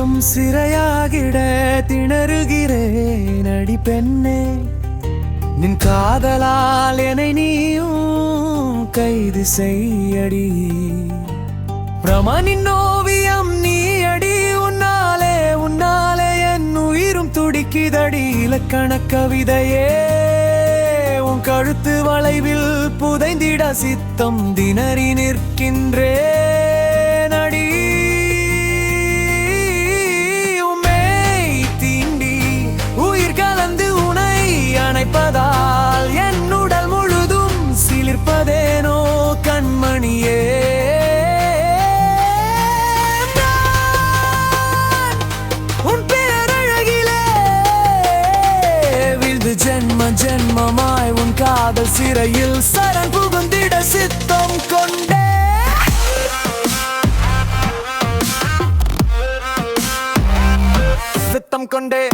மட்டும் சிறையாகிட திணறுகிறேன். அடி பெண்ணே நின் காதலால் என்னை நீயும் கைது செய்யடி. பிரமனின் ஓவியம் நீ அடி உன்னாலே உன்னாலே என் உயிரும் துடிக்கிதடி. இலக்கண கவிதையே உன் கழுத்து வளைவில் புதைந்திட சித்தம் திணறி நிற்கின்றே. ஜென்மமாய் உன் காதல் சிறையில் சரண் புகுந்திட சித்தம் கொண்டே. சித்தம் கொண்டே.